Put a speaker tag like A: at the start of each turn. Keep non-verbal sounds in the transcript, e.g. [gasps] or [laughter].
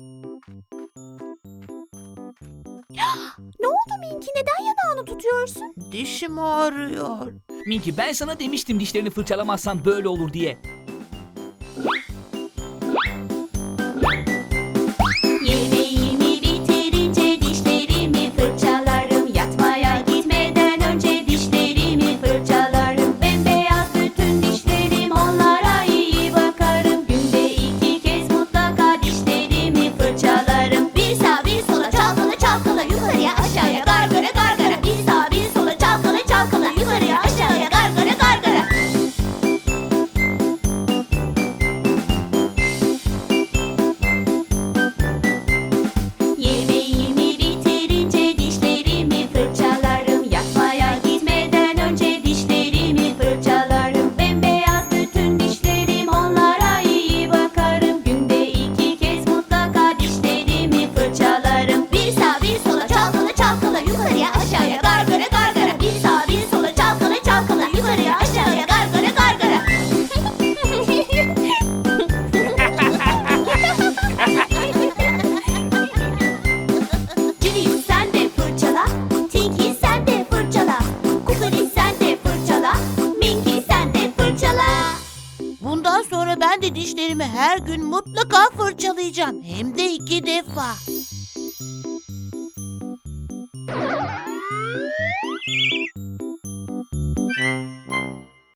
A: [gasps] ne oldu Minki? Neden yanağını tutuyorsun?
B: Dişim ağrıyor.
C: Minki ben sana demiştim dişlerini fırçalamazsan böyle olur diye.
B: Bundan sonra ben de dişlerimi her gün mutlaka fırçalayacağım. Hem de iki defa.